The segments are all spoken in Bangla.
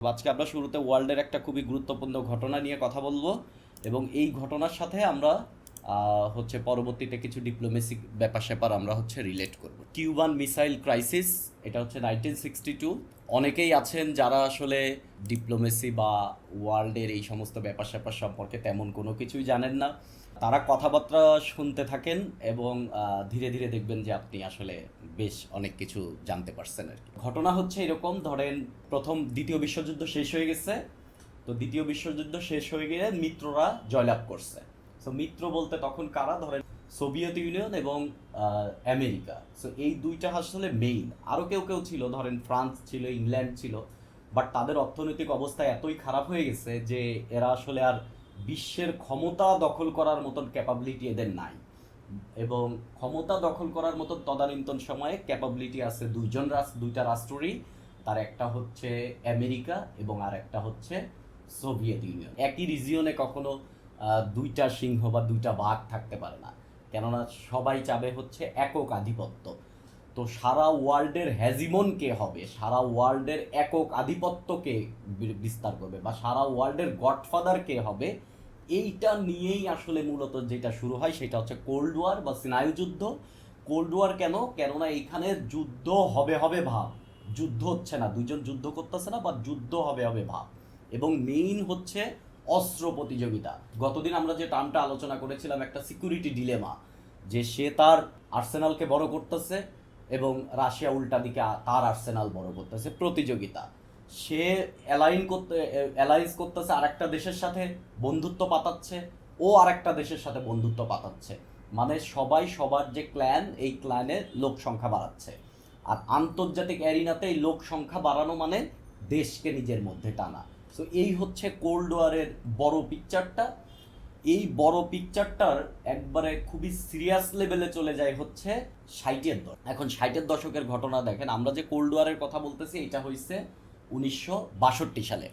আজকে আমরা শুরুতে ওয়ার্ল্ডের একটা খুবই গুরুত্বপূর্ণ ঘটনা নিয়ে কথা বলব এবং এই ঘটনার সাথে আমরা হচ্ছে পরবর্তীতে কিছু ডিপ্লোমেসি ব্যাপার স্যাপার আমরা হচ্ছে রিলেট করব। কিউবান মিসাইল ক্রাইসিস এটা হচ্ছে নাইনটিন সিক্সটি টু অনেকেই আছেন যারা আসলে ডিপ্লোমেসি বা ওয়ার্ল্ডের এই সমস্ত ব্যাপার স্যাপার সম্পর্কে তেমন কোনো কিছুই জানেন না। তারা কথাবার্তা শুনতে থাকেন এবং ধীরে ধীরে দেখবেন যে আপনি আসলে বেশ অনেক কিছু জানতে পারছেন আর কি। ঘটনা হচ্ছে এরকম, ধরেন প্রথম দ্বিতীয় বিশ্বযুদ্ধ শেষ হয়ে গেছে। তো দ্বিতীয় বিশ্বযুদ্ধ শেষ হয়ে গিয়ে মিত্ররা জয়লাভ করছে। সো মিত্র বলতে তখন কারা? ধরেন সোভিয়েত ইউনিয়ন এবং আমেরিকা। সো এই দুইটা আসলে মেইন আরও কেউ কেউ ছিল, ধরেন ফ্রান্স ছিল, ইংল্যান্ড ছিল। বাট তাদের অর্থনৈতিক অবস্থা এতই খারাপ হয়ে গেছে যে এরা আসলে আর বিশ্বের ক্ষমতা দখল করার মতন ক্যাপাবিলিটি এদের নাই। এবং ক্ষমতা দখল করার মতো তদানীন্তন সময়ে ক্যাপাবিলিটি আছে দুইজন রাষ্ট্র, দুইটা রাষ্ট্ররই তার একটা হচ্ছে আমেরিকা এবং আর একটা হচ্ছে সোভিয়েত ইউনিয়ন। একই রিজিয়নে কখনো দুইটা সিংহ বা দুইটা বাঘ থাকতে পারে না। কেননা সবাই চাবে হচ্ছে একক আধিপত্য। তো সারা ওয়ার্ল্ডের হ্যাজিমন কে হবে? সারা ওয়ার্ল্ডের একক আধিপত্যকে বিস্তার করবে? বা সারা ওয়ার্ল্ডের গডফাদার কে হবে? এইটা নিয়েই আসলে মূলত যেটা শুরু হয় সেটা হচ্ছে কোল্ড ওয়ার বা স্নায়ুযুদ্ধ কোল্ড ওয়ার কেন? কেননা এইখানে যুদ্ধ হবে হবে ভাব। যুদ্ধ হচ্ছে না দুজন যুদ্ধ করতেছে না বা যুদ্ধ হবে হবে ভাব। এবং মেইন হচ্ছে অস্ত্র প্রতিযোগিতা। গতদিন আমরা যে টার্মটা আলোচনা করেছিলাম, একটা সিকিউরিটি ডিলেমা যে সে তার আর্সেনালকে বড় করতেছে এবং রাশিয়া উল্টা দিকে তার আর্সেনাল বড় করতেছে, প্রতিযোগিতা। সে অ্যালাইন করতে অ্যালায়েন্স করতেছে আরেকটা দেশের সাথে, বন্ধুত্ব পাতাচ্ছে, ও আরেকটা দেশের সাথে বন্ধুত্ব পাতাচ্ছে। মানে সবাই সবার যে ক্ল্যান এই ক্ল্যানের লোক সংখ্যা বাড়াচ্ছে। আর আন্তর্জাতিক অ্যারিনাতে এই লোক সংখ্যা বাড়ানো মানে দেশকে নিজের মধ্যে টানা। সো এই হচ্ছে কোল্ড ওয়ারের বড় পিকচারটা এই বড় পিকচারটার একবারে খুবই সিরিয়াস লেভেলে চলে যায় হচ্ছে ষাটের দশক। এখন ষাটের দশকের ঘটনা দেখেন, আমরা যে কোল্ড ওয়ারের কথা বলতেছি, এটা হয়েছে উনিশশো বাষট্টি সালে।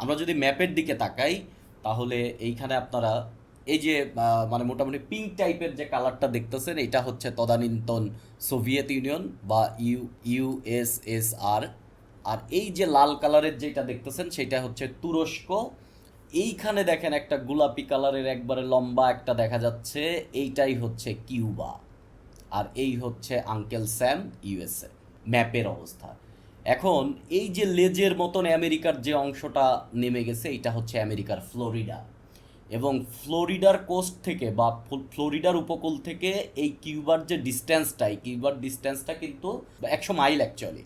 আমরা যদি ম্যাপের দিকে তাকাই, তাহলে এইখানে আপনারা এই যে মানে মোটামুটি পিঙ্ক টাইপের যে কালারটা দেখতেছেন, এটা হচ্ছে তদানীন্তন সোভিয়েত ইউনিয়ন বা ইউ ইউএসএসআর আর। এই যে লাল কালারের যেটা দেখতেছেন, সেটা হচ্ছে তুরস্ক। এইখানে দেখেন একটা গোলাপি কালারের একবারে লম্বা একটা দেখা যাচ্ছে, এইটাই হচ্ছে কিউবা। আর এই হচ্ছে আঙ্কেল স্যাম ইউএসএ ম্যাপের অবস্থা। এখন এই যে লেজের মতন আমেরিকার যে অংশটা নেমে গেছে, এটা হচ্ছে আমেরিকার ফ্লোরিডা। এবং ফ্লোরিডার কোস্ট থেকে বা ফ্লোরিডার উপকূল থেকে এই কিউবার যে ডিস্টেন্সটা এই কিউবার ডিস্টেন্সটা কিন্তু একশো মাইল অ্যাকচুয়ালি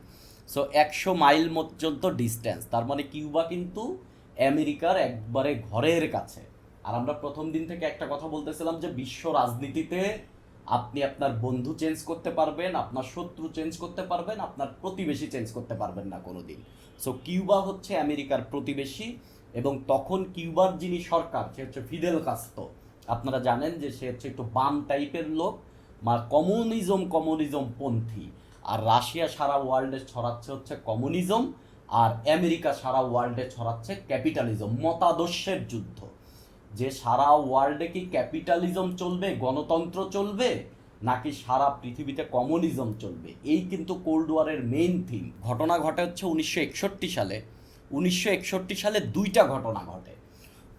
সো একশো মাইল পর্যন্ত ডিস্টেন্স তার মানে কিউবা কিন্তু আমেরিকার একবারে ঘরের কাছে। আর আমরা প্রথম দিন থেকে একটা কথা বলতেছিলাম যে বিশ্ব রাজনীতিতে আপনি আপনার বন্ধু চেঞ্জ করতে পারবেন, আপনার শত্রু চেঞ্জ করতে পারবেন, আপনার প্রতিবেশী চেঞ্জ করতে পারবেন না কোনোদিন। সো কিউবা হচ্ছে আমেরিকার প্রতিবেশী এবং তখন কিউবার যিনি সরকার, সে হচ্ছে ফিদেল কাস্তো। আপনারা জানেন যে সে হচ্ছে একটু বাম টাইপের লোক, মা কমিউনিজম কমিউনিজম পন্থী। আর রাশিয়া সারা ওয়ার্ল্ডে ছড়াচ্ছে হচ্ছে কমিউনিজম আর আমেরিকা সারা ওয়ার্ল্ডে ছড়াচ্ছে ক্যাপিটালিজম মতাদর্শের যুদ্ধ। যে সারা ওয়ার্ল্ডে কি ক্যাপিটালিজম চলবে, গণতন্ত্র চলবে, নাকি সারা পৃথিবীতে কমিউনিজম চলবে? এই কিন্তু কোল্ড ওয়ারের মেইন থিম ঘটনা ঘটে হচ্ছে উনিশশো একষট্টি সালে। উনিশশো একষট্টি সালে দুইটা ঘটনা ঘটে।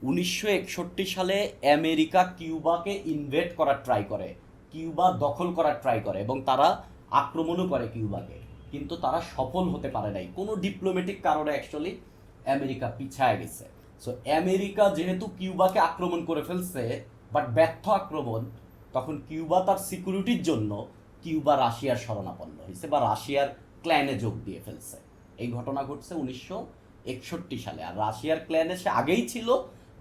উনিশশো একষট্টি সালে আমেরিকা কিউবাকে ইনভেট করার ট্রাই করে। কিউবা দখল করার ট্রাই করে এবং তারা আক্রমণও করে কিউবাকে। কিন্তু তারা সফল হতে পারে নাই। কোনো ডিপ্লোম্যাটিক কারণে অ্যাকচুয়ালি আমেরিকা পিছায় গেছে। সো আমেরিকা যেহেতু কিউবাকে আক্রমণ করে ফেলছে বাট ব্যর্থ আক্রমণ, তখন কিউবা তার সিকিউরিটির জন্য কিউবা রাশিয়ার শরণাপন্ন হয়েছে বা রাশিয়ার ক্ল্যানে যোগ দিয়ে ফেলছে। এই ঘটনা ঘটছে উনিশশো একষট্টি সালে। আর রাশিয়ার ক্ল্যানে সে আগেই ছিল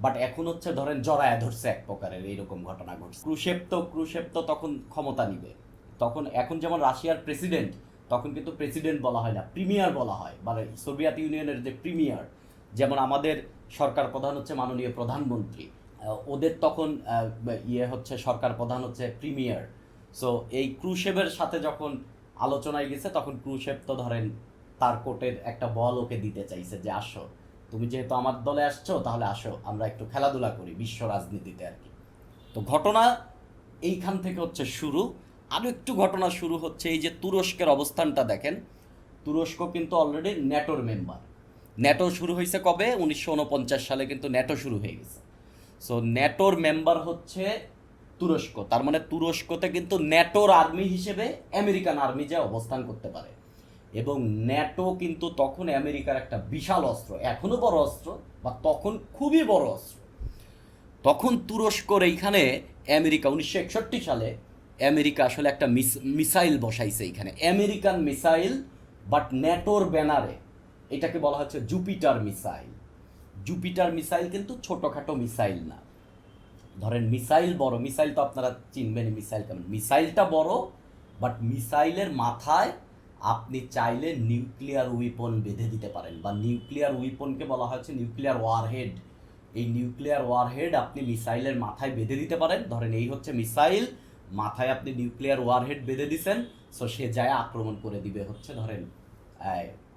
বাট এখন হচ্ছে ধরেন জড়ায়া ধরছে এক প্রকারের, এইরকম ঘটনা ঘটছে। ক্রুশেপ তো ক্রুশেপ তো তখন ক্ষমতা নিবে। তখন, এখন যেমন রাশিয়ার প্রেসিডেন্ট তখন কিন্তু প্রেসিডেন্ট বলা হয় না প্রিমিয়ার বলা হয়। মানে সোভিয়েত ইউনিয়নের যে প্রিমিয়ার যেমন আমাদের সরকার প্রধান হচ্ছে মাননীয় প্রধানমন্ত্রী। ওদের তখন ইয়ে হচ্ছে সরকার প্রধান হচ্ছে প্রিমিয়ার। সো এই ক্রুশেভের সাথে যখন আলোচনায় গেছে, তখন ক্রুশেভ তো ধরেন তার কোর্টের একটা বল ওকে দিতে চাইছে যে, আসো, তুমি যেহেতু আমার দলে আসছো, তাহলে আসো, আমরা একটু খেলাধুলা করি বিশ্ব রাজনীতিতে আর কি। তো ঘটনা এইখান থেকে হচ্ছে শুরু। আরও একটু ঘটনা শুরু হচ্ছে এই যে তুরস্কের অবস্থানটা দেখেন। তুরস্ক কিন্তু অলরেডি ন্যাটোর মেম্বার ন্যাটো শুরু হয়েছে কবে? উনিশশো উনপঞ্চাশ সালে কিন্তু ন্যাটো শুরু হয়ে গেছে। সো ন্যাটোর মেম্বার হচ্ছে তুরস্ক। তার মানে তুরস্কতে কিন্তু ন্যাটোর আর্মি হিসেবে আমেরিকান আর্মি যে অবস্থান করতে পারে। এবং ন্যাটো কিন্তু তখন আমেরিকার একটা বিশাল অস্ত্র এখনও বড় অস্ত্র, বা তখন খুবই বড় অস্ত্র। তখন তুরস্কর এইখানে আমেরিকা, উনিশশো একষট্টি সালে আমেরিকা আসলে একটা মিস মিসাইল বসাইছে এইখানে। আমেরিকান মিসাইল বাট ন্যাটোর ব্যানারে এটাকে বলা হচ্ছে জুপিটার মিসাইল। জুপিটার মিসাইল কিন্তু ছোটোখাটো মিসাইল না। ধরেন মিসাইল বড়, মিসাইল তো আপনারা চিনবেন মিসাইল কেমন। মিসাইলটা বড় বাট মিসাইলের মাথায় আপনি চাইলে নিউক্লিয়ার উইপন বেঁধে দিতে পারেন বা নিউক্লিয়ার উইপনকে বলা হচ্ছে নিউক্লিয়ার ওয়ারহেড। এই নিউক্লিয়ার ওয়ারহেড আপনি মিসাইলের মাথায় বেঁধে দিতে পারেন। ধরেন এই হচ্ছে মিসাইল, মাথায় আপনি নিউক্লিয়ার ওয়ারহেড বেঁধে দিছেন সো সে যায় আক্রমণ করে দিবে হচ্ছে ধরেন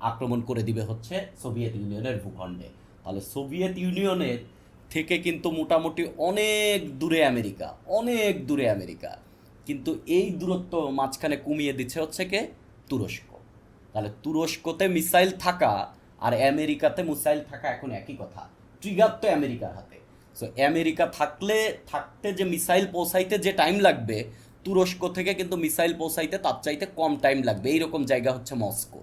আক্রমণ করে দিবে হচ্ছে সোভিয়েত ইউনিয়নের ভূখণ্ডে। তাহলে সোভিয়েত ইউনিয়নের থেকে কিন্তু মোটামুটি অনেক দূরে আমেরিকা, অনেক দূরে আমেরিকা। কিন্তু এই দূরত্ব মাঝখানে কমিয়ে দিচ্ছে হচ্ছে কে? তুরস্ক। তাহলে তুরস্কতে মিসাইল থাকা আর আমেরিকাতে মিসাইল থাকা এখন একই কথা। ট্রিগার তো আমেরিকার হাতে। সো আমেরিকা থাকলে, থাকতে যে মিসাইল পৌঁছাইতে যে টাইম লাগবে, তুরস্ক থেকে কিন্তু মিসাইল পৌঁছাইতে তার চাইতে কম টাইম লাগবে। এইরকম জায়গা হচ্ছে মস্কো।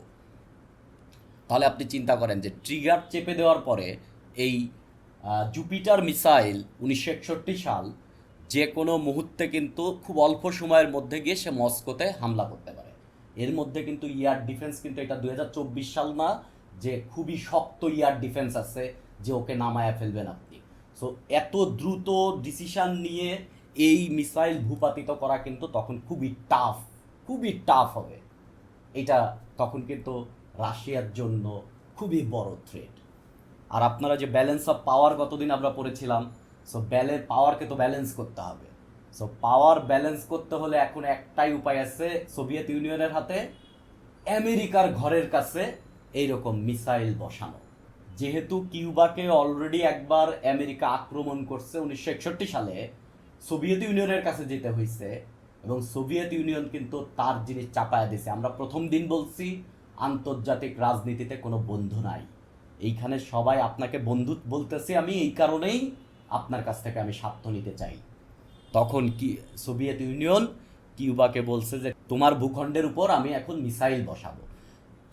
তাহলে আপনি চিন্তা করেন যে ট্রিগার চেপে দেওয়ার পরে এই জুপিটার মিসাইল উনিশশো একষট্টি সাল যে কোনো মুহূর্তে কিন্তু খুব অল্প সময়ের মধ্যে গিয়ে সে মস্কোতে হামলা করতে পারে। এর মধ্যে কিন্তু ইয়ার ডিফেন্স কিন্তু এটা দু হাজার চব্বিশ সাল না, যে খুবই শক্ত ইয়ার ডিফেন্স আছে, যে ওকে নামায়া ফেলবেন আপনি। সো এত দ্রুত ডিসিশান নিয়ে এই মিসাইল ভূপাতিত করা কিন্তু তখন খুবই টাফ খুবই টাফ হবে। এটা তখন কিন্তু রাশিয়ার জন্য খুবই বড় থ্রেট আর আপনারা যে ব্যালেন্স অফ পাওয়ার কতদিন আমরা পড়েছিলাম সো ব্যালে পাওয়ারকে তো ব্যালেন্স করতে হবে. সো পাওয়ার ব্যালেন্স করতে হলে এখন একটাই উপায় আছে, সোভিয়েত ইউনিয়নের হাতে আমেরিকার ঘরের কাছে এইরকম মিসাইল বসানো। যেহেতু কিউবাকে অলরেডি একবার আমেরিকা আক্রমণ করছে উনিশশো একষট্টি সালে, সোভিয়েত ইউনিয়নের কাছে যেতে হয়েছে এবং সোভিয়েত ইউনিয়ন কিন্তু তার জিনিস চাপায়া দিছে আমরা প্রথম দিন বলছি আন্তর্জাতিক রাজনীতিতে কোনো বন্ধু নাই। এইখানে সবাই আপনাকে বন্ধু বলতেছি, আমি এই কারণেই আপনার কাছ থেকে আমি স্বার্থ নিতে চাই। তখন কি, সোভিয়েত ইউনিয়ন কিউবাকে বলছে যে, তোমার ভূখণ্ডের উপর আমি এখন মিসাইল বসাবো।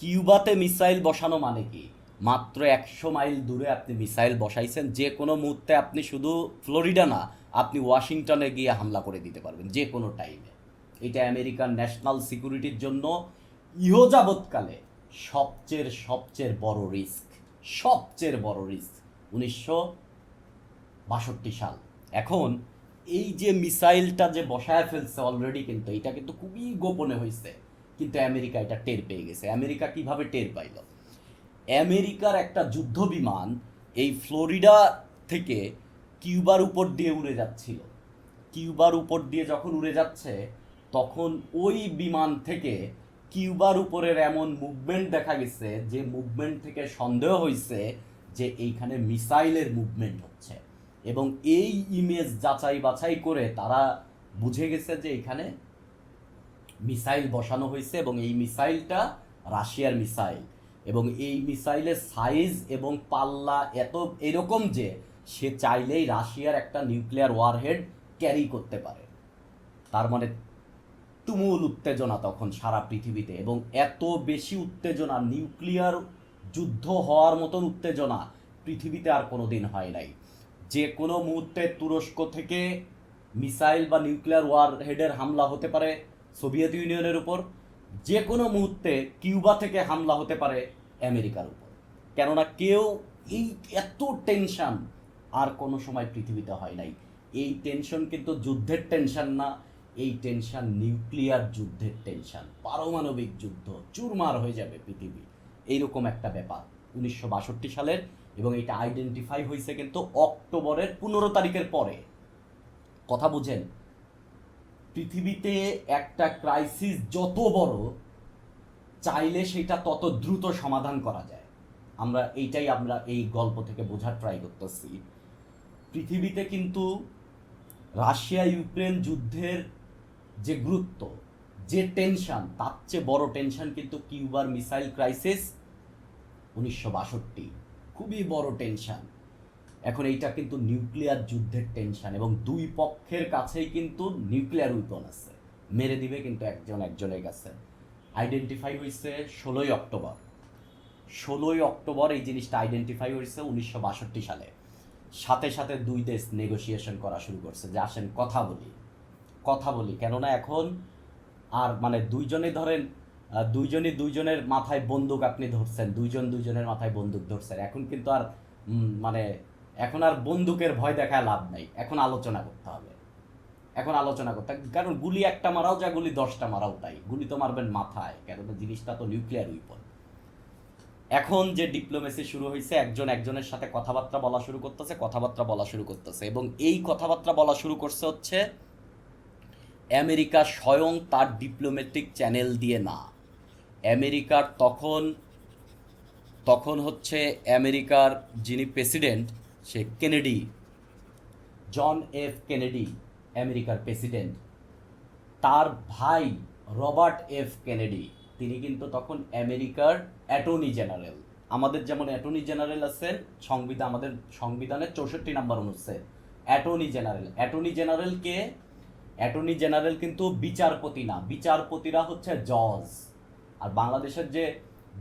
কিউবাতে মিসাইল বসানো মানে কি? মাত্র একশো মাইল দূরে আপনি মিসাইল বসাইছেন, যে কোনো মুহূর্তে আপনি শুধু ফ্লোরিডা না, আপনি ওয়াশিংটনে গিয়ে হামলা করে দিতে পারবেন, যে কোনো টাইমে। এটা আমেরিকান ন্যাশনাল সিকিউরিটির জন্য ইহযাবৎকালে সবচেয়ে সবচেয়ে বড় রিস্ক সবচেয়ে বড় রিস্ক উনিশশো বাষট্টি সাল। এখন এই যে মিসাইলটা যে বসায় ফেলছে অলরেডি কিন্তু এটা কিন্তু খুবই গোপনে হয়েছে কিন্তু আমেরিকা এটা টের পেয়ে গেছে। আমেরিকা কীভাবে টের পাইল? আমেরিকার একটা যুদ্ধ বিমান এই ফ্লোরিডা থেকে কিউবার উপর দিয়ে উড়ে যাচ্ছিল। কিউবার উপর দিয়ে যখন উড়ে যাচ্ছে, তখন ওই বিমান থেকে কিউবার উপরের এমন মুভমেন্ট দেখা গেছে যে মুভমেন্ট থেকে সন্দেহ হয়েছে যে এইখানে মিসাইলের মুভমেন্ট হচ্ছে। এবং এই ইমেজ যাচাই বাছাই করে তারা বুঝে গেছে যে এখানে মিসাইল বসানো হয়েছে এবং এই মিসাইলটা রাশিয়ার মিসাইল। এবং এই মিসাইলের সাইজ এবং পাল্লা এত এরকম যে সে চাইলেই রাশিয়ার একটা নিউক্লিয়ার ওয়ারহেড ক্যারি করতে পারে। তার মানে তুমুল উত্তেজনা তখন সারা পৃথিবীতে এবং এত বেশি উত্তেজনা, নিউক্লিয়ার যুদ্ধ হওয়ার মতন উত্তেজনা পৃথিবীতে আর কোনো দিন হয় নাই। যে কোনো মুহূর্তে তুরস্ক থেকে মিসাইল বা নিউক্লিয়ার ওয়ার হেডের হামলা হতে পারে, সোভিয়েত ইউনিয়নের উপর। যে কোনো মুহূর্তে কিউবা থেকে হামলা হতে পারে আমেরিকার উপর। কেননা কেউ এই এত টেনশন আর কোনো সময় পৃথিবীতে হয় নাই। এই টেনশন কিন্তু যুদ্ধের টেনশন না এই টেনশন নিউক্লিয়ার যুদ্ধের টেনশন পারমাণবিক যুদ্ধ, চুরমার হয়ে যাবে পৃথিবী। এইরকম একটা ব্যাপার। উনিশশো বাষট্টি সালের এবং এটা আইডেন্টিফাই হয়েছে কিন্তু অক্টোবরের পনেরো তারিখের পরে। কথা বুঝেন, পৃথিবীতে একটা ক্রাইসিস যত বড়, চাইলে সেটা তত দ্রুত সমাধান করা যায়। আমরা এইটাই আমরা এই গল্প থেকে বোঝার ট্রাই করতেছি। পৃথিবীতে কিন্তু রাশিয়া ইউক্রেন যুদ্ধের যে গুরুত্ব, যে টেনশন তার চেয়ে বড় টেনশন কিন্তু কিউবার মিসাইল ক্রাইসিস উনিশশো বাষট্টি। খুবই বড় টেনশন এখন এইটা কিন্তু নিউক্লিয়ার যুদ্ধের টেনশন এবং দুই পক্ষের কাছেই কিন্তু নিউক্লিয়ার উইপন আছে। মেরে দিবে কিন্তু একজন একজনের কাছে। আইডেন্টিফাই হয়েছে ষোলোই অক্টোবর। ষোলোই অক্টোবর এই জিনিসটা আইডেন্টিফাই হয়েছে উনিশশো বাষট্টি সালে। সাথে সাথে দুই দেশ নেগোসিয়েশন করা শুরু করছে। যে আসেন কথা বলি। কথা বলি। কেননা এখন আর মানে দুইজনে ধরেন দুইজনই দুইজনের মাথায় বন্দুক আপনি ধরছেন, দুইজন দুইজনের মাথায় বন্দুক ধরছেন। এখন কিন্তু আর মানে এখন আর বন্দুকের ভয় দেখায় লাভ নাই। এখন আলোচনা করতে হবে। এখন আলোচনা করতে। কারণ গুলি একটা মারাও যা গুলি দশটা মারাও তাই গুলি তো মারবেন মাথায়, কেননা জিনিসটা তো নিউক্লিয়ার উইপন এখন যে ডিপ্লোমেসি শুরু হয়েছে একজন একজনের সাথে কথাবার্তা বলা শুরু করতেছে, কথাবার্তা বলা শুরু করতেছে। এবং এই কথাবার্তা বলা শুরু করছে হচ্ছে আমেরিকা স্বয়ং তার ডিপ্লোম্যাটিক চ্যানেল দিয়ে না। আমেরিকার তখন তখন হচ্ছে আমেরিকার যিনি প্রেসিডেন্ট সে কেনেডি, জন এফ কেনেডি, আমেরিকার প্রেসিডেন্ট তার ভাই রবার্ট এফ কেনেডি, তিনি কিন্তু তখন আমেরিকার অ্যাটর্নি জেনারেল আমাদের যেমন অ্যাটর্নি জেনারেল আছেন সংবিধান আমাদের সংবিধানের চৌষট্টি নাম্বার অনুচ্ছেদ। অ্যাটর্নি জেনারেল অ্যাটর্নি জেনারেলকে অ্যাটর্নি জেনারেল কিন্তু বিচারপতি না, বিচারপতিরা হচ্ছে জজ। আর বাংলাদেশের যে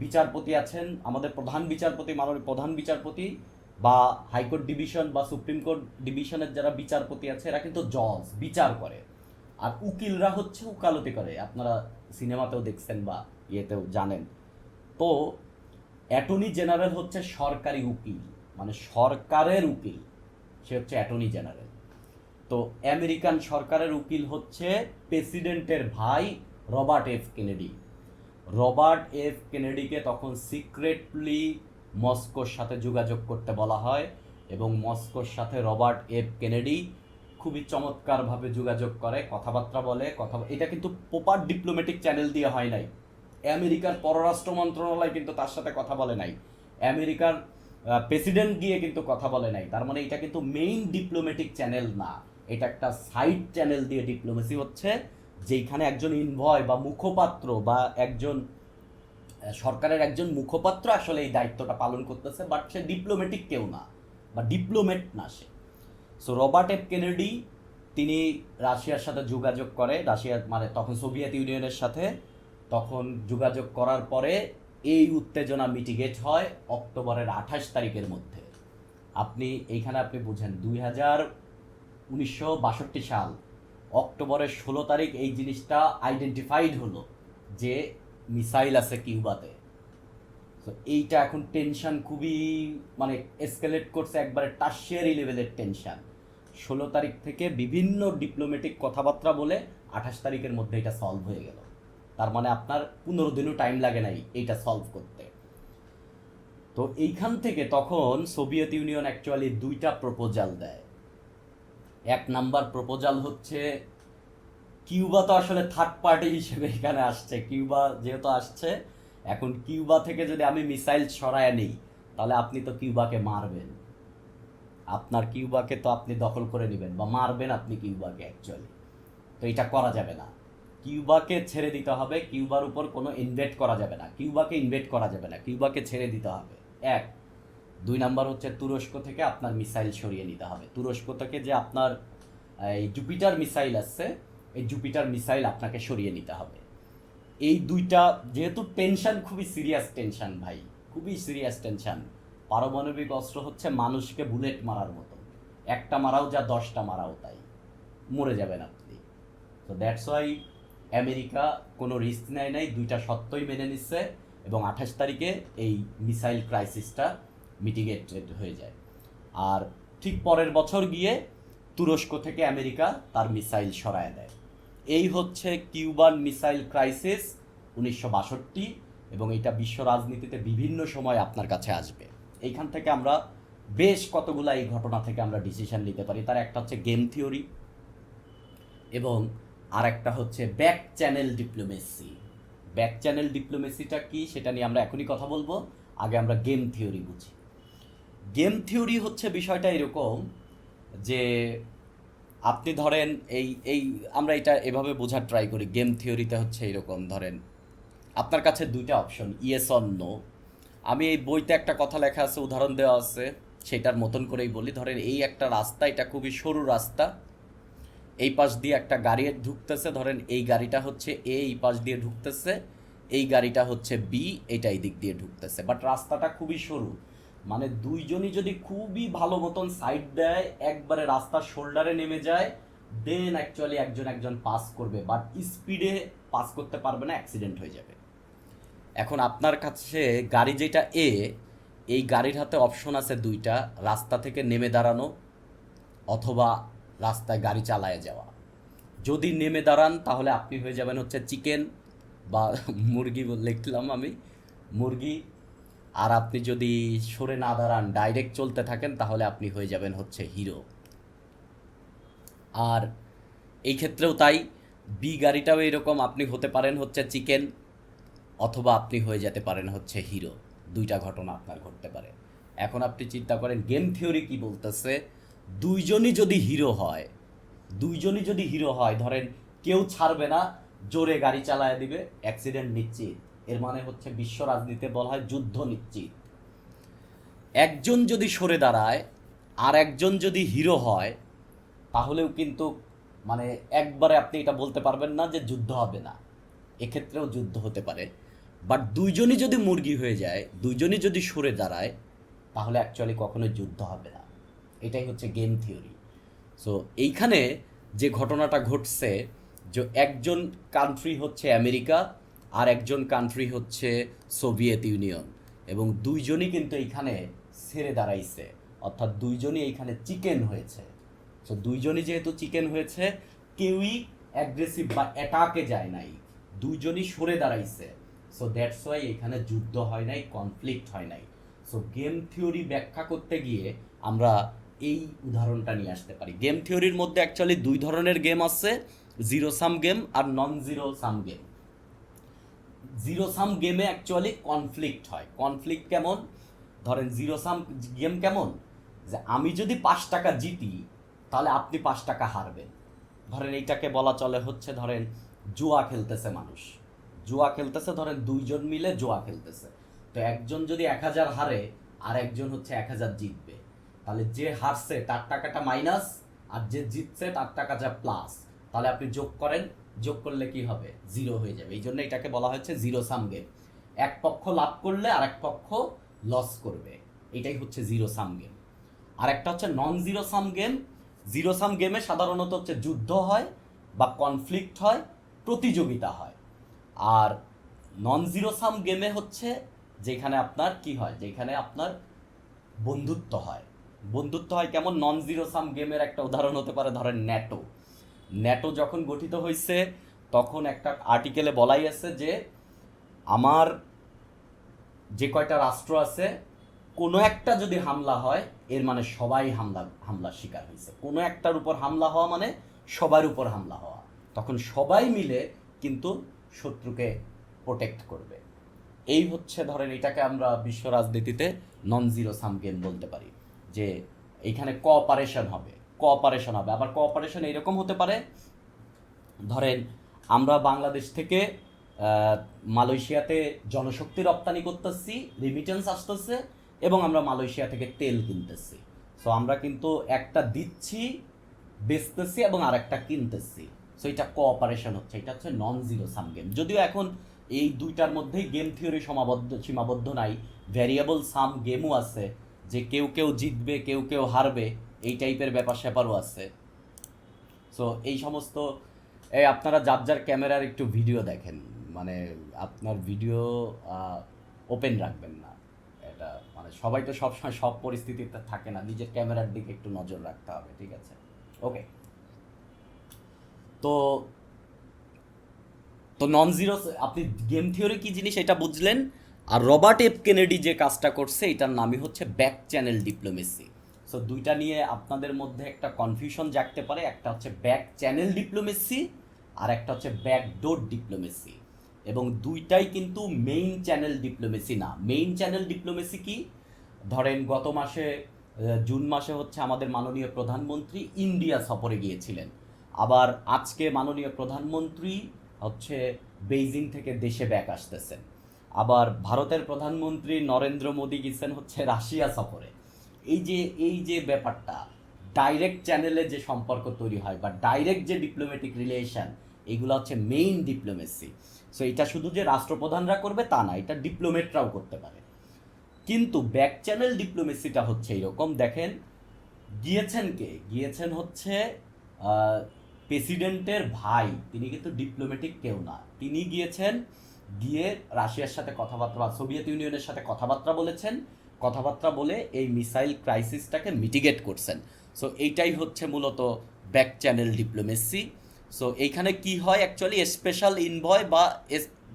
বিচারপতি আছেন, আমাদের প্রধান বিচারপতি, মাননীয় প্রধান বিচারপতি বা হাইকোর্ট ডিভিশন বা সুপ্রিম কোর্ট ডিভিশনের যারা বিচারপতি আছে, এরা কিন্তু জজ, বিচার করে। আর উকিলরা হচ্ছে উকালতি করে। আপনারা সিনেমাতেও দেখছেন বা ইয়েতেও জানেন। তো অ্যাটর্নি জেনারেল হচ্ছে সরকারি উকিল মানে সরকারের উকিল, সে হচ্ছে অ্যাটর্নি জেনারেল। তো আমেরিকান সরকারের উকিল হচ্ছে প্রেসিডেন্টের ভাই Robert F Kennedy. Robert F কেনেডিকে তখন সিক্রেটলি মস্কোর সাথে যোগাযোগ করতে বলা হয় এবং মস্কোর সাথে রবার্ট এফ কেনেডি খুবই চমৎকারভাবে যোগাযোগ করে, কথাবার্তা বলে, কথা এটা কিন্তু প্রপার ডিপ্লোম্যাটিক চ্যানেল দিয়ে হয় নাই। আমেরিকার পররাষ্ট্র মন্ত্রণালয় কিন্তু তার সাথে কথা বলে নাই। আমেরিকার প্রেসিডেন্ট গিয়ে কিন্তু কথা বলে নাই। তার মানে এটা কিন্তু মেইন ডিপ্লোম্যাটিক চ্যানেল না। এটা একটা সাইড চ্যানেল দিয়ে ডিপ্লোমেসি হচ্ছে যেখানে একজন ইনভয় বা মুখপাত্র বা একজন সরকারের একজন মুখপাত্র আসলে এই দায়িত্বটা পালন করতেছে বাট সে ডিপ্লোমেটিক কেউ না, বা ডিপ্লোমেট না সে। সো রবার্ট এফ কেনেডি তিনি রাশিয়ার সাথে যোগাযোগ করে, রাশিয়ার মানে তখন সোভিয়েত ইউনিয়নের সাথে, তখন যোগাযোগ করার পরে এই উত্তেজনা মিটিগেট হয় অক্টোবরের আঠাশ তারিখের মধ্যে। আপনি, এইখানে আপনি বুঝেন, দুই হাজার উনিশশো বাষট্টি সাল, অক্টোবরের ষোলো তারিখ এই জিনিসটা আইডেন্টিফাইড হলো যে মিসাইল আছে কিউবাতে। তো এইটা এখন টেনশন খুবই মানে এসকেলেট করছে একবারে টাশিয়ারি লেভেলের টেনশন ষোলো তারিখ থেকে বিভিন্ন ডিপ্লোম্যাটিক কথাবার্তা বলে আঠাশ তারিখের মধ্যে এটা সলভ হয়ে গেল। তার মানে আপনার পনেরো দিনও টাইম লাগে নাই এইটা সলভ করতে। তো এইখান থেকে তখন সোভিয়েত ইউনিয়ন অ্যাকচুয়ালি দুইটা প্রপোজাল দেয়। এক নাম্বার প্রপোজাল হচ্ছে, কিউবা তো আসলে থার্ড পার্টি হিসেবে এখানে আসছে। কিউবা যেহেতু আসছে, এখন কিউবা থেকে যদি আমি মিসাইল সরায় নিই, তাহলে আপনি তো কিউবাকে মারবেন। আপনার কিউবাকে তো আপনি দখল করে নেবেন, বা মারবেন আপনি কিউবাকে অ্যাকচুয়ালি তো এটা করা যাবে না। কিউবাকে ছেড়ে দিতে হবে, কিউবার উপর কোনো ইনভেট করা যাবে না। কিউবাকে ইনভেট করা যাবে না, কিউবাকে ছেড়ে দিতে হবে। এক দুই নাম্বার হচ্ছে তুরস্ক থেকে আপনার মিসাইল সরিয়ে নিতে হবে। তুরস্ক থেকে যে আপনার, এই জুপিটার মিসাইল আসছে, এই জুপিটার মিসাইল আপনাকে সরিয়ে নিতে হবে। এই দুইটা, যেহেতু টেনশন, খুবই সিরিয়াস টেনশন ভাই, খুবই সিরিয়াস টেনশন। পারমাণবিক অস্ত্র হচ্ছে মানুষকে বুলেট মারার মতো। একটা মারাও যা, দশটা মারাও তাই। মরে যাবেন আপনি। তো দ্যাটস ওয়াই আমেরিকা কোনো রিস্ক নেয় নাই, দুইটা সত্যই মেনে নিচ্ছে এবং আঠাশ তারিখে এই মিসাইল ক্রাইসিসটা মিটিগেটেড হয়ে যায়। আর ঠিক পরের বছর গিয়ে তুরস্ক থেকে আমেরিকা তার মিসাইল সরায় দেয়। এই হচ্ছে কিউবান মিসাইল ক্রাইসিস উনিশশো বাষট্টি এবং এটা বিশ্ব রাজনীতিতে বিভিন্ন সময় আপনার কাছে আসবে। এইখান থেকে আমরা বেশ কতগুলা এই ঘটনা থেকে আমরা ডিসিশন নিতে পারি। তার একটা হচ্ছে গেম থিওরি এবং আর একটা হচ্ছে back channel diplomacy back channel ডিপ্লোমেসিটা কি সেটা নিয়ে আমরা এখনই কথা বলব। আগে আমরা গেম থিওরি বুঝি। গেম থিওরি হচ্ছে বিষয়টা এরকম যে আপনি ধরেন এই এই আমরা এটা এভাবে বোঝার ট্রাই করি, গেম থিওরিতে হচ্ছে এরকম, ধরেন আপনার কাছে দুইটা অপশন ইয়েস অন নো আমি এই বইতে একটা কথা লেখা আছে, উদাহরণ দেওয়া আছে, সেটার মতন করেই বলি। ধরেন এই একটা রাস্তা, এটা খুবই সরু রাস্তা, এই পাশ দিয়ে একটা গাড়ি ঢুকতেছে, ধরেন এই গাড়িটা হচ্ছে এ, এই পাশ দিয়ে ঢুকতেছে, এই গাড়িটা হচ্ছে বি, এটা এই দিক দিয়ে ঢুকতেছে। বাট রাস্তাটা খুবই সরু। মানে দুইজনই যদি খুবই ভালো মতন সাইড দেয়, একবারে রাস্তার শোল্ডারে নেমে যায় দেন অ্যাকচুয়ালি একজন একজন পাস করবে। বাট স্পিডে পাস করতে পারবে না অ্যাক্সিডেন্ট হয়ে যাবে। এখন আপনার কাছে গাড়ি যেটা এ এই গাড়ির হাতে অপশন আছে দুইটা, রাস্তা থেকে নেমে দাঁড়ানো অথবা রাস্তায় গাড়ি চালায় যাওয়া। যদি নেমে দাঁড়ান, তাহলে আপনি হয়ে যাবেন হচ্ছে চিকেন বা মুরগি লিখলাম আমি। মুরগি আর আপনি যদি সরে না দাঁড়ান ডাইরেক্ট চলতে থাকেন, তাহলে আপনি হয়ে যাবেন হচ্ছে হিরো আর এই ক্ষেত্রেও তাই বি গাড়িটাও এরকম, আপনি হতে পারেন হচ্ছে চিকেন অথবা আপনি হয়ে যেতে পারেন হচ্ছে হিরো দুইটা ঘটনা আপনার ঘটতে পারে। এখন আপনি চিন্তা করেন গেম থিওরি কি বলতেছে? দুইজনই যদি হিরো হয়, দুইজনই যদি হিরো হয়, ধরেন কেউ ছাড়বে না, জোরে গাড়ি চালায় দিবে অ্যাক্সিডেন্ট নিশ্চিত। এর মানে হচ্ছে বিশ্ব রাজনীতিতে বলা হয় যুদ্ধ নিশ্চিত। একজন যদি সরে দাঁড়ায়, আর একজন যদি হিরো হয়, তাহলেও কিন্তু মানে একবারে আপনি এটা বলতে পারবেন না যে যুদ্ধ হবে না। এক্ষেত্রেও যুদ্ধ হতে পারে। বাট দুইজনই যদি মুরগি হয়ে যায়, দুইজনই যদি সরে দাঁড়ায়, তাহলে অ্যাকচুয়ালি কখনো যুদ্ধ হবে না। এটাই হচ্ছে গেম থিওরি সো এইখানে যে ঘটনাটা ঘটছে, যে একজন কান্ট্রি হচ্ছে আমেরিকা আর একজন কান্ট্রি হচ্ছে সোভিয়েত ইউনিয়ন এবং দুইজনই কিন্তু এইখানে সেরে দাঁড়াইছে। অর্থাৎ দুইজনই এইখানে চিকেন হয়েছে। সো দুইজনই যেহেতু চিকেন হয়েছে, কেউই অ্যাগ্রেসিভ বা অ্যাটাকে যায় নাই। দুইজনই সরে দাঁড়াইছে। সো দ্যাটস ওয়াই এখানে যুদ্ধ হয় নাই কনফ্লিক্ট হয় নাই। সো গেম থিওরি ব্যাখ্যা করতে গিয়ে আমরা এই উদাহরণটা নিয়ে আসতে পারি। গেম থিওরির মধ্যে অ্যাকচুয়ালি দুই ধরনের গেম আছে জিরো সাম গেম আর non zero sum game zero sum গেমে অ্যাকচুয়ালি কনফ্লিক্ট হয়। কনফ্লিক্ট কেমন? ধরেন জিরো সাম গেম কেমন? যে আমি যদি পাঁচ টাকা জিতি, তাহলে আপনি পাঁচ টাকা হারবেন। ধরেন এইটাকে বলা চলে হচ্ছে ধরেন জুয়া খেলতেছে মানুষ। জুয়া খেলতেছে, ধরেন দুইজন মিলে জুয়া খেলতেছে। তো একজন যদি এক হাজার হারে, আর একজন হচ্ছে এক হাজার জিতবে। তাহলে যে হারছে, তার টাকাটা মাইনাস আর যে জিতছে, তার টাকাটা প্লাস তাহলে আপনি যোগ করেন যোগ করলে কি হবে? জিরো হয়ে যাবে। এই জন্য এটাকে বলা হচ্ছে জিরো সাম গেম এক পক্ষ লাভ করলে আর এক পক্ষ লস করবে। এটাই হচ্ছে জিরো সাম গেম আর একটা হচ্ছে non zero sum game zero sum গেমে সাধারণত হচ্ছে যুদ্ধ হয় বা কনফ্লিক্ট হয়, প্রতিযোগিতা হয়। আর নন জিরো সাম গেমে হচ্ছে যেখানে আপনার কি হয়? যেখানে আপনার বন্ধুত্ব হয়। বন্ধুত্ব হয় কেমন? নন জিরো সাম গেমের একটা উদাহরণ হতে পারে, ধরেন ন্যাটো। ন্যাটো যখন গঠিত হয়েছে তখন একটা আর্টিকেলে বলাই আছে যে, আমার যে কয়টা রাষ্ট্র আছে, কোনো একটা যদি হামলা হয়, এর মানে সবাই হামলা, হামলার শিকার হয়েছে কোনো একটার উপর হামলা হওয়া মানে সবার উপর হামলা হওয়া। তখন সবাই মিলে কিন্তু শত্রুকে প্রোটেক্ট করবে। এই হচ্ছে ধরেন এটাকে আমরা বিশ্ব রাজনীতিতে নন জিরো সাম গেম বলতে পারি, যে এইখানে কোঅপারেশন হবে। কোঅপারেশন হবে। আবার কোঅপারেশন এরকম হতে পারে, ধরেন আমরা বাংলাদেশ থেকে মালয়েশিয়াতে জনশক্তি রপ্তানি করতেছি রিমিটেন্স আসতেছে এবং আমরা মালয়েশিয়া থেকে তেল কিনতেছি। সো আমরা কিন্তু একটা দিচ্ছি, বেচতেছি এবং আরেকটা কিনতেছি। সো এটা কোঅপারেশন হচ্ছে, এটা হচ্ছে নন জিরো সাম গেম যদিও এখন এই দুইটার মধ্যেই গেম থিওরি সীমাবদ্ধ সীমাবদ্ধ নাই ভ্যারিয়েবল সাম গেমও আছে, যে কেউ কেউ জিতবে, কেউ কেউ হারবে। এই টাইপের ব্যাপার স্যাপারও আছে। সো এই সমস্ত এই আপনারা যার যার ক্যামেরার একটু ভিডিও দেখেন। মানে আপনার ভিডিও ওপেন রাখবেন না। এটা মানে সবাই তো সবসময় সব পরিস্থিতিতে থাকে না। নিজের ক্যামেরার দিকে একটু নজর রাখতে হবে, ঠিক আছে? ওকে তো তো নন জিরো আপনি গেম থিওরি কি জিনিস এটা বুঝলেন? আর রবার্ট এফ কেনেডি যে কাজটা করছে, এটার নামই হচ্ছে ব্যাক চ্যানেল ডিপ্লোমেসি সো দুইটা নিয়ে আপনাদের মধ্যে একটা কনফিউশন জাগতে পারে। একটা হচ্ছে ব্যাক চ্যানেল ডিপ্লোমেসি আর একটা হচ্ছে ব্যাক ডোর ডিপ্লোমেসি এবং দুইটাই কিন্তু মেইন চ্যানেল ডিপ্লোমেসি না। মেইন চ্যানেল ডিপ্লোমেসি কি? ধরেন গত মাসে জুন মাসে হচ্ছে আমাদের মাননীয় প্রধানমন্ত্রী ইন্ডিয়া সফরে গিয়েছিলেন। আবার আজকে মাননীয় প্রধানমন্ত্রী হচ্ছে বেইজিং থেকে দেশে ব্যাক আসতেছেন। আবার ভারতের প্রধানমন্ত্রী নরেন্দ্র মোদী গেছেন হচ্ছে রাশিয়া সফরে। এই যে এই যে ব্যাপারটা ডাইরেক্ট চ্যানেলে যে সম্পর্ক তৈরি হয় বা ডাইরেক্ট যে ডিপ্লোম্যাটিক রিলেশন এগুলো হচ্ছে মেইন ডিপ্লোমেসি সো এটা শুধু যে রাষ্ট্রপ্রধানরা করবে তা না, এটা ডিপ্লোমেটরাও করতে পারে। কিন্তু ব্যাক চ্যানেল ডিপ্লোমেসিটা হচ্ছে এরকম। দেখেন, গিয়েছেন কে? গিয়েছেন হচ্ছে প্রেসিডেন্টের ভাই। তিনি কিন্তু ডিপ্লোম্যাটিক কেউ না। তিনি গিয়েছেন গিয়ে রাশিয়ার সাথে কথাবার্তা বা সোভিয়েত ইউনিয়নের সাথে কথাবার্তা বলেছেন। কথাবার্তা বলে এই মিসাইল ক্রাইসিসটাকে মিটিগেট করছেন। সো এইটাই হচ্ছে মূলত ব্যাক চ্যানেল ডিপ্লোমেসি সো এইখানে কি হয় অ্যাকচুয়ালি স্পেশাল ইনভয় বা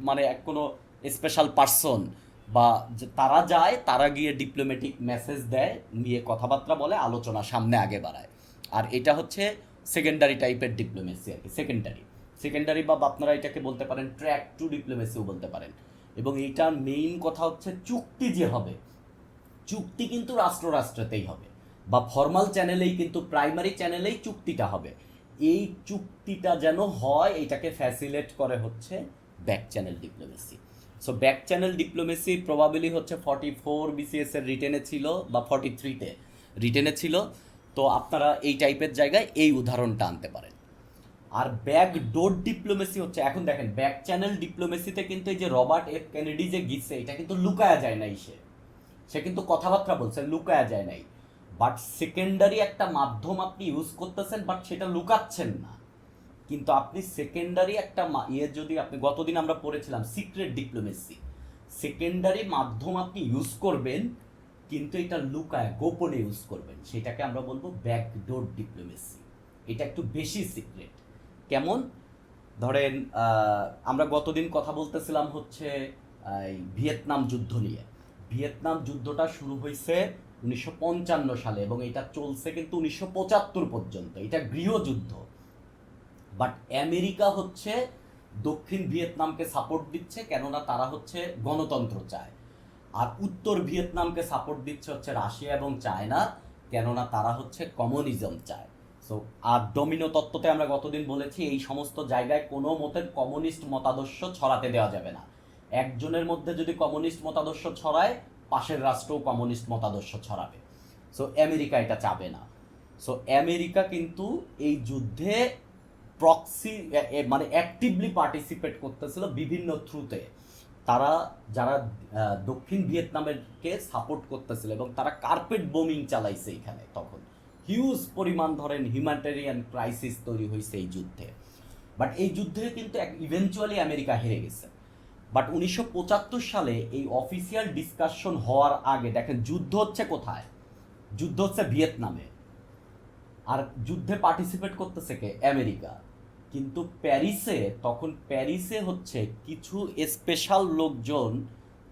মানে এক কোনো স্পেশাল পার্সন বা তারা যায়, তারা গিয়ে ডিপ্লোম্যাটিক মেসেজ দেয়, নিয়ে কথাবার্তা বলে, আলোচনা সামনে আগে বাড়ায়। আর এটা হচ্ছে সেকেন্ডারি টাইপের ডিপ্লোমেসি আর কি সেকেন্ডারি সেকেন্ডারি বা আপনারা এটাকে বলতে পারেন ট্র্যাক টু ডিপ্লোমেসিও বলতে পারেন। এবং এইটার মেইন কথা হচ্ছে চুক্তি যে হবে, চুক্তি কিন্তু রাষ্ট্র রাষ্ট্রতেই হবে। বা ফর্মাল চ্যানেলেই কিন্তু প্রাইমারি চ্যানেলেই চুক্তিটা হবে। এই চুক্তিটা যেন হয়, এটাকে ফ্যাসিলেট করে হচ্ছে back channel diplomacy so back channel diplomacy probably হচ্ছে ফর্টি ফোর বিসিএস এর রিটেনে ছিল, বা ফর্টি থ্রিতে রিটেনে ছিল। তো আপনারা এই টাইপের জায়গায় এই উদাহরণটা আনতে পারেন। আর ব্যাক ডোর ডিপ্লোমেসি হচ্ছে, এখন দেখেন ব্যাক চ্যানেল ডিপ্লোমেসিতে কিন্তু এই যে রবার্ট এফ কেনেডি যে গিয়েছে এটা কিন্তু লুকায়া যায় নাই সে। সে কিন্তু কথাবার্তা বলছে, লুকায়া যায় নাই। বাট সেকেন্ডারি একটা মাধ্যম আপনি ইউজ করতেছেন, বাট সেটা লুকাচ্ছেন না। কিন্তু আপনি সেকেন্ডারি একটা ইয়ে যদি আপনি, গতদিন আমরা পড়েছিলাম, সিক্রেট ডিপ্লোমেসি। সেকেন্ডারি মাধ্যম আপনি ইউজ করবেন, কিন্তু এটা লুকায়, গোপনে ইউজ করবেন। সেটাকে আমরা বলব ব্যাকডোর ডিপ্লোমেসি। এটা একটু বেশি সিক্রেট। কেমন? ধরেন আমরা গতদিন কথা বলতেছিলাম হচ্ছে ভিয়েতনাম যুদ্ধ নিয়ে। ভিয়েতনাম যুদ্ধটা শুরু হয়েছে উনিশশো পঞ্চান্ন সালে এবং এটা চলছে কিন্তু উনিশশো পঁচাত্তর পর্যন্ত। এটা গৃহযুদ্ধ। বাট আমেরিকা হচ্ছে দক্ষিণ ভিয়েতনামকে সাপোর্ট দিচ্ছে কেননা তারা হচ্ছে গণতন্ত্র চায়। আর উত্তর ভিয়েতনামকে সাপোর্ট দিচ্ছে হচ্ছে রাশিয়া এবং চায়না, কেননা তারা হচ্ছে কমিউনিজম চায়। সো আর ডোমিনো তত্ত্বতে আমরা গতদিন বলেছি, এই সমস্ত জায়গায় কোনো মতের কমিউনিস্ট মতাদর্শ ছড়াতে দেওয়া যাবে না। একজনের মধ্যে যদি কমিউনিস্ট মতাদর্শ ছড়ায়, পাশের রাষ্ট্রও কমিউনিস্ট মতাদর্শ ছড়াবে। সো আমেরিকা এটা চাবে না। সো আমেরিকা কিন্তু এই যুদ্ধে প্রক্সি মানে অ্যাক্টিভলি পার্টিসিপেট করতেছিল বিভিন্ন থ্রুতে তারা যারা দক্ষিণ ভিয়েতনামেরকে সাপোর্ট করতেছিল এবং তারা কার্পেট বোমিং চালাইছে এখানে তখন। হিউজ পরিমাণ ধরেন হিউম্যানিটেরিয়ান ক্রাইসিস তৈরি হয়েছে এই যুদ্ধে। বাট এই যুদ্ধে কিন্তু এক ইভেনচুয়ালি আমেরিকা হেরে গেছে। বাট উনিশশো পঁচাত্তর সালে এই অফিসিয়াল ডিসকাশন হওয়ার আগে, দেখেন যুদ্ধ হচ্ছে কোথায়? যুদ্ধ হচ্ছে ভিয়েতনামে। আর যুদ্ধে পার্টিসিপেট করতেছে কে? আমেরিকা। কিন্তু প্যারিসে, তখন প্যারিসে হচ্ছে কিছু স্পেশাল লোকজন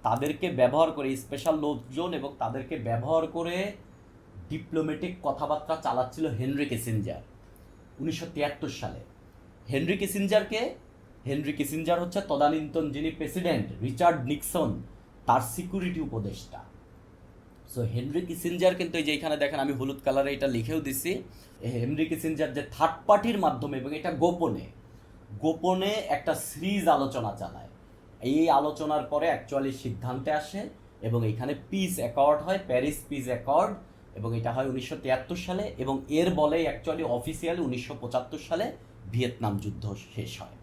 তাদেরকে ব্যবহার করে স্পেশাল লোকজন এবং তাদেরকে ব্যবহার করে ডিপ্লোম্যাটিক কথাবার্তা চালাচ্ছিল হেনরি কিসিঞ্জার, উনিশশো সালে। হেনরি কিসিঞ্জারকে, হেনরি কিসিঞ্জার হচ্ছে তদানীন্তন যিনি প্রেসিডেন্ট রিচার্ড নিক্সন, তার সিকিউরিটি উপদেষ্টা। সো হেনরি কিসিঞ্জার কিন্তু এই যে এখানে দেখেন, আমি হলুদ কালারে এটা লিখেও দিছি। হেনরি কিসিঞ্জার যে থার্ড পার্টির মাধ্যমে এবং এটা গোপনে গোপনে একটা সিরিজ আলোচনা চালায়। এই আলোচনার পরে অ্যাকচুয়ালি সিদ্ধান্তে আসে এবং এখানে পিস অ্যাকর্ড হয় প্যারিস পিস অ্যাকর্ড এবং এটা হয় উনিশশো তিয়াত্তর সালে এবং এর বলে অ্যাকচুয়ালি অফিসিয়ালি উনিশশো পঁচাত্তর সালে ভিয়েতনাম যুদ্ধ শেষ হয়।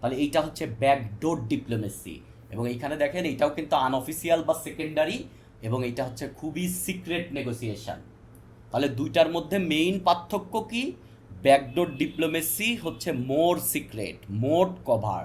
তাহলে এইটা হচ্ছে ব্যাকডোর ডিপ্লোমেসি এবং এইখানে দেখেন এটাও কিন্তু আনঅফিসিয়াল বা সেকেন্ডারি এবং এটা হচ্ছে খুবই সিক্রেট নেগোসিয়েশন তাহলে দুইটার মধ্যে মেইন পার্থক্য কি? ব্যাকডোর ডিপ্লোমেসি হচ্ছে মোর সিক্রেট মোর কভার